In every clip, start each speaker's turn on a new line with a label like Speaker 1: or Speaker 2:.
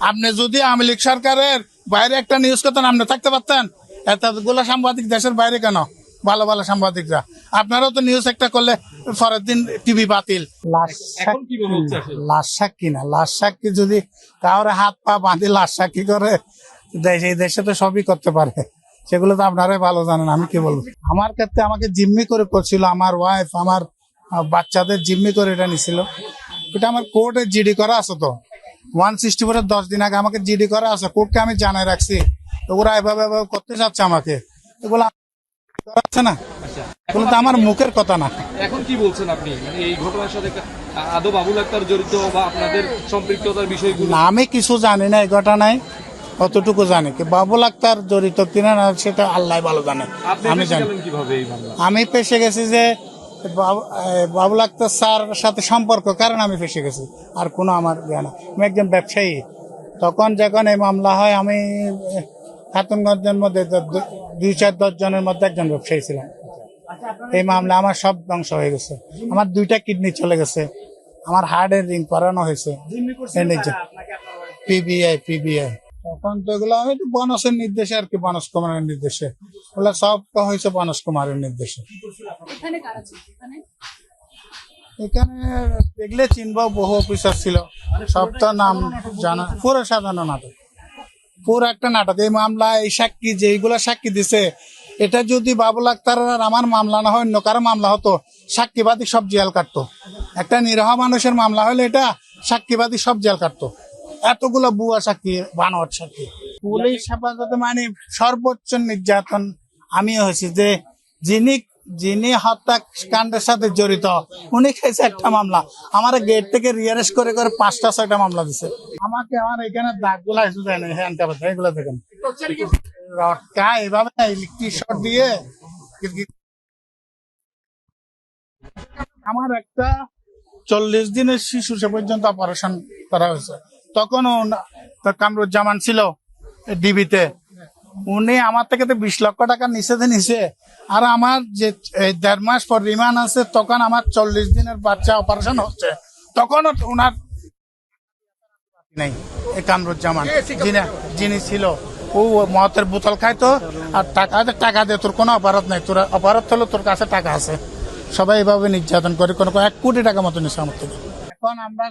Speaker 1: আপনি যদি আওয়ামী লীগ সরকারের বাইরে একটা নিউজ করতেন আপনি থাকতে পারতেন? এতগুলো সাংবাদিক দেশের বাইরে কেন? ভালো ভালো সাংবাদিকরা। আপনারাও তো নিউজ একটা করলে পরের দিন টিভি বাতিল। লাশ
Speaker 2: এখন কি হচ্ছে
Speaker 1: লাশ সাক্ষী না লাশ সাক্ষী যদি কাউরে হাত পা বাঁধি লাশ সাক্ষী করে দেশ- এই দেশে তো সবই করতে পারে। সেগুলো তো আপনারাই ভালো জানেন আমি কি বলব? আমার ক্ষেত্রে আমাকে জিম্মি করে করছিল আমার ওয়াইফ আমার বাচ্চাদের জিম্মি করে এটা নিছিল। এটা আমার কোর্টে জিডি করা আছে তো। ওয়ান সিক্সটি ফোরের দশ দিন আগে আমাকে জিডি করা আছে কোর্টকে আমি জানাই রাখছি। তো ওরা এভাবে এভাবে করতে চাচ্ছে আমাকে। এগুলো আছে না? এগুলো তো আমার মুখের কথা না।
Speaker 2: এখন কি বলছেন আপনি? মানে এই ঘটনার সাথে কা- আদৌ বাবুল আক্তার জড়িত বা আপনাদের সম্পৃক্ততার বিষয়গুলো?
Speaker 1: আমি কিছু জানি না এই ঘটনায় অতটুকু জানি। কি বাবুল আক্তার জড়িত কিনা না সেটা আল্লাহ ভালো জানে। আমি জানি। আমি ফেসে গেছি যে বাবু- স্যার সাথে সম্পর্ক, কারণ আমি ফেসে গেছি। আর কোনো আমার ইয়ে না। আমি একজন ব্যবসায়ী। তখন যখন এই মামলা হয়, আমি খাতুনগঞ্জের মধ্যে দুই চার দশ জনের মধ্যে একজন ব্যবসায়ী ছিলাম। এই মামলা আমার সব ধ্বংস হয়ে গেছে। আমার দুইটা কিডনি চলে গেছে। আমার হার্টের রিং করানো হয়েছে। PBI PBI. তখন তো এগুলো হয়তো বনসের নির্দেশে আর কি বনস কুমারের নির্দেশে। ওগুলো সব হয়েছে বনস কুমারের নির্দেশে।
Speaker 3: এখানে কারা ছিল? এখানে?
Speaker 1: এখানে দেখলে চিনব বহু অফিসার ছিল। নাম জানা পুরো সাধারণ নাটক। পুরো একটা নাটক। এই মামলা, এই সাক্ষী সাক্ষী দিছে, এটা যদি আক্তার আর আমার মামলা না হয়, অন্য কারও মামলা হতো। সাক্ষীবাদী সব জেল কাটতো। একটা নিরহ মানুষের মামলা হলে এটা সাক্ষীবাদী সব জেল কাটতো। এতগুলো বুয়া সাক্ষী বানোয়ার সাক্ষী। পুলিশ হেফাজতে মানে সর্বোচ্চ নির্যাতন আমিও হয়েছি যে, যিনি যিনি হত্যাকাণ্ডের সাথে জড়িত, উনি খেয়েছে একটা মামলা। আমার গেট থেকে রিয়ারেস্ট করে করে পাঁচটা, ছয়টা মামলা দিছে। আমাকে আমার এখানে দাগগুলা এসে যায় না এগুলো দেখেন। রটকা এভাবে ইলেকট্রিক শর্ট দিয়ে আমার একটা চল্লিশ দিনের শিশু সে পর্যন্ত অপারেশন করা হয়েছে। তখন কামরুজ্জামান ছিল ডিবিতে উনি আমার থেকে তো বিশ লক্ষ টাকা নিচে নিছে। আর আমার যে দেড় মাস পর রিমান্ড আছে তখন আমার চল্লিশ দিনের বাচ্চা অপারেশন হচ্ছে। তখন ওনার নেই কামরুজ্জামান যিনি যিনি ছিল। ও মতের বোতল খাইতো আর টাকা টাকা দে তোর কোনো অপরাধ নাই। তোর অপরাধ হলো তোর কাছে টাকা আছে। সবাই এভাবে নির্যাতন করে কোনো এক কোটি টাকা মতো নিচ্ছে আমার থেকে। এখন আমরা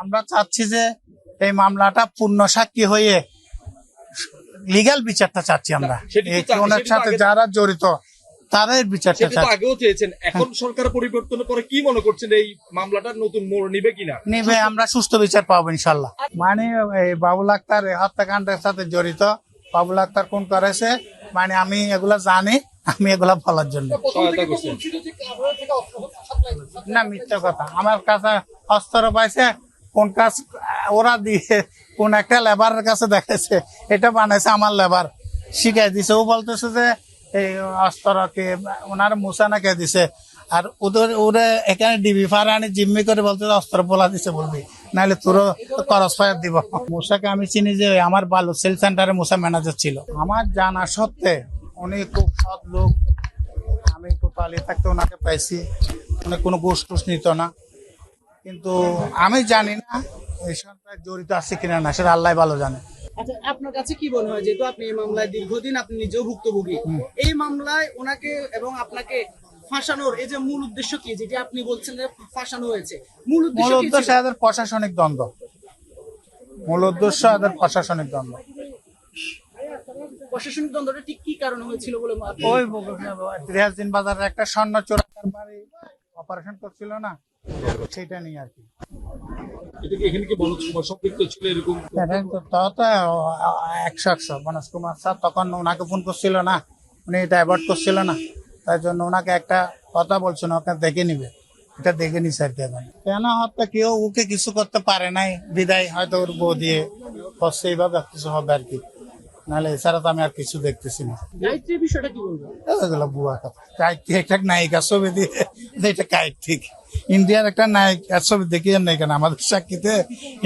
Speaker 1: আমরা চাচ্ছি যে এই মামলাটা পূর্ণ সাক্ষী হয়ে লিগ্যাল বিচারটা চাচ্ছি আমরা। ওনার সাথে যারা জড়িত তারাই বিচারটা চাচ্ছি।
Speaker 2: আগেও চেয়েছেন। এখন সরকার পরিবর্তনের পরে কি মনে করছেন এই মামলাটার নতুন মোড় নিবে কিনা?
Speaker 1: নিবে আমরা সুস্থ বিচার পাবো ইনশাল্লাহ মানে এই বাবুল আক্তার হত্যাকাণ্ডের সাথে জড়িত বাবুল আক্তার কোন করেছে মানে আমি এগুলা জানি আমি এগুলা বলার জন্য। না মিথ্যা কথা। আমার কাছে অস্ত্র পাইছে কোন কাজ ওরা দিয়ে কোন একটা লেবারের কাছে দেখেছে এটা বানাইছে আমার লেবার শিখাই দিছে। ও বলতেছে যে, এই অস্ত্রকে, ওনার মুসা না কে দিছে। আর ওদের, ওরে এখানে ডিবি ফার আনি, জিম্মি করে বলতে অস্ত্র বলা দিছে বলবি। নাহলে তোরও করস ফায়ার দিব। মুসাকে আমি চিনি যে, আমার বালু সেল সেন্টারে মুসা ম্যানেজার ছিল। আমার জানা সত্ত্বে, উনি খুব সৎ লোক। আমি কোথাও থাকতে ওনাকে পাইছি। উনি কোনো গোষ্ঠ নিত না। কিন্তু আমি জানি না এই জড়িত আছে কিনা না সেটা আল্লাহ ভালো জানে।
Speaker 4: আচ্ছা আপনার কাছে কি মনে হয় যেহেতু আপনি এই মামলায় দীর্ঘদিন আপনি নিজেও ভুক্তভোগী এই মামলায় ওনাকে এবং আপনাকে ফাঁসানোর এই যে মূল উদ্দেশ্য কি যেটা আপনি বলছেন যে ফাঁসানো হয়েছে মূল
Speaker 1: মূল
Speaker 4: উদ্দেশ্য কি
Speaker 1: উদ্দেশ্য এদের প্রশাসনিক দ্বন্দ্ব। মূল উদ্দেশ্য এদের প্রশাসনিক দ্বন্দ্ব।
Speaker 4: প্রশাসনিক দ্বন্দ্বটা ঠিক কি কারণে হয়েছিল বলে
Speaker 1: ওই রিয়াজদিন বাজারের একটা স্বর্ণ চোরাকার বাড়ি অপারেশন করছিল না সেটা নিয়ে আর কি।
Speaker 2: এটা কি এখানে কি বনজ কুমার সম্পৃক্ত ছিল এরকম?
Speaker 1: তো একশো একশো। মনোজ কুমার স্যার তখন ওনাকে ফোন করছিল না। উনি ডাইভার্ট করছিল না। তাই জন্য ওনাকে একটা কথা ওকে দেখে নিবে। এটা দেখে নিছে আর কি এখন। কেন হত্যা কেউ ওকে কিছু করতে পারে নাই বিদায় হয়তো ওর বউ দিয়ে। করছে এইভাবে কিছু হবে আর কি। নাহলে এছাড়া তো আমি আর কিছু দেখতেছি না।
Speaker 4: গায়ত্রীর বিষয়টা কি বলব?
Speaker 1: এগুলো বুয়া কথা। কাইট একটা নায়িকা ছবি দিয়ে এটা কাইট ঠিক ইন্ডিয়ার একটা নায়িকা ছবি দেখিয়ে নাই কেন? আমাদের সাক্ষীতে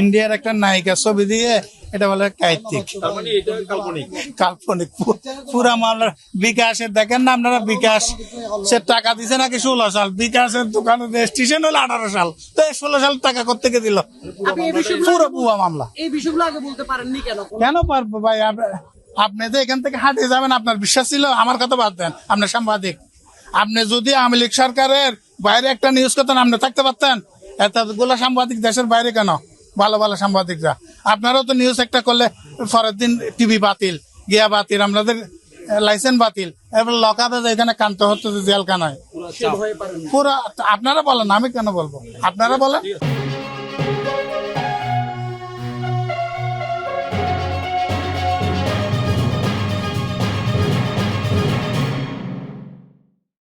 Speaker 1: ইন্ডিয়ার একটা নায়িকা ছবি দিয়ে এটা বলে কাইতিক
Speaker 2: তার মানে এটা কাল্পনিক।
Speaker 1: পুরা মামলার বিকাশের দেখেন না আপনারা? বিকাশ সে টাকা দিছে নাকি ষোলো সাল? বিকাশের দোকানে রেজিস্ট্রেশন হলো আঠারো সাল। তো এই ষোলো সাল টাকা দিল?
Speaker 4: আপনি এই বিষয়গুলো
Speaker 1: পুরো পুয়া মামলা।
Speaker 4: এই বিষয়গুলো আগে বলতে পারেননি কেন?
Speaker 1: কেন পারব ভাই? আপনি তো এখান থেকে হাঁটিয়ে যাবেন আপনার বিশ্বাস ছিল? আমার কথা বাদ দেন। আপনার সাংবাদিক। আপনি যদি আওয়ামী লীগ সরকারের বাইরে একটা নিউজ করতেন আপনি থাকতে পারতেন? এত এতগুলো সাংবাদিক দেশের বাইরে কেন? ভালো ভালো সাংবাদিকরা। আপনারাও তো নিউজ একটা করলে পরের দিন টিভি বাতিল গিয়া বাতিল আপনাদের লাইসেন্স বাতিল। এবার লকাতে এখানে কান্ত হচ্ছে জেলখানায়।
Speaker 4: জেল কানায় পারেন
Speaker 1: পুরো আপনারা বলেন আমি কেন বলব? আপনারা বলেন।